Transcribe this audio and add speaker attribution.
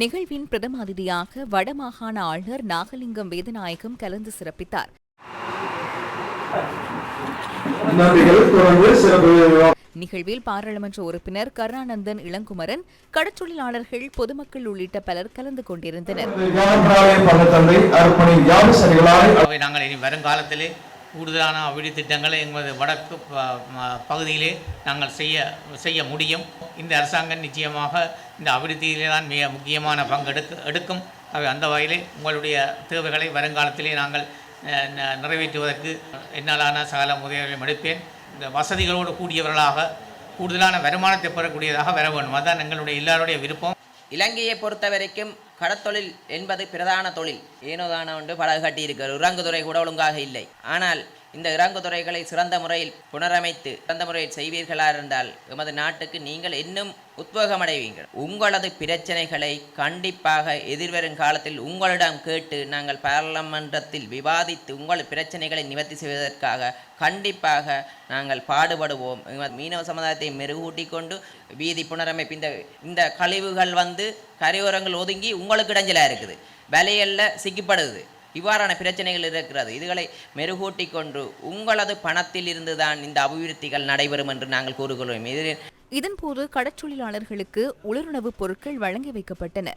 Speaker 1: நிகழ்வின் பிரதம அதிதியாக வடமாகாண ஆளுநர் நாகலிங்கம் வேதநாயகம் கலந்து சிறப்பித்தார். நிகழ்வில் பாராளுமன்ற உறுப்பினர் கருணானந்தன் இளங்குமரன் கடற்றொழிலாளர்கள் பொதுமக்கள் உள்ளிட்ட பலர் கலந்து கொண்டிருந்தனர்.
Speaker 2: நாங்கள் இனி வருங்காலத்திலே கூடுதலான அபிவிருத்தி திட்டங்களை எங்களது வடக்கு ப- ம- பகுதியிலே நாங்கள் செய்ய செய்ய முடியும். இந்த அரசாங்கம் நிச்சயமாக இந்த அபிவிருத்தியிலே தான் மிக முக்கியமான பங்கு எடுக்க எடுக்கும். அவை அந்த வகையிலே உங்களுடைய தேவைகளை வருங்காலத்திலே நாங்கள் ந- நிறைவேற்றுவதற்கு என்னாலான சகல உதவிகளையும் எடுப்பேன். இந்த வசதிகளோடு கூடியவர்களாக கூடுதலான வருமானத்தை பெறக்கூடியதாக வர வேண்டும். அதுதான் எங்களுடைய எல்லாருடைய விருப்பம்.
Speaker 3: இலங்கையை பொறுத்த வரைக்கும் கடத்தொழில் என்பது பிரதான தொழில். ஏனோதான ஒன்று படகு கட்டியிருக்கிறது உறங்குதுறை கூட ஒழுங்காக இல்லை. ஆனால் இந்த இறங்குதுறைகளை சிறந்த முறையில் புனரமைத்து சிறந்த முறையில் செய்வீர்களா இருந்தால் எமது நாட்டுக்கு நீங்கள் இன்னும் உத்வேகம் அடைவீர்கள் உங்களது பிரச்சனைகளை கண்டிப்பாக எதிர்வரும் காலத்தில் உங்களிடம் கேட்டு நாங்கள் பாராளுமன்றத்தில் விவாதித்து உங்கள் பிரச்சனைகளை நிவர்த்தி செய்வதற்காக கண்டிப்பாக நாங்கள் பாடுபடுவோம். மீனவ சமுதாயத்தை மெருகூட்டி கொண்டு வீதி புனரமைப்பு இந்த இந்த கழிவுகள் வந்து கரையோரங்கள் ஒதுங்கி உங்களுக்கு இடைஞ்சலாக இருக்குது. விலையல்ல சிக்கிப்படுது. இவ்வாறான பிரச்சனைகள் இருக்கிறது. இதுகளை மெருகூட்டி கொண்டு உங்களது பணத்தில் இருந்துதான் இந்த அபிவிருத்திகள் நடைபெறும் என்று நாங்கள் கூறுகிறோம். இதில்
Speaker 1: இதன்போது கடற்றொழிலாளர்களுக்கு உலருணவுப் பொருட்கள் வழங்கி வைக்கப்பட்டன.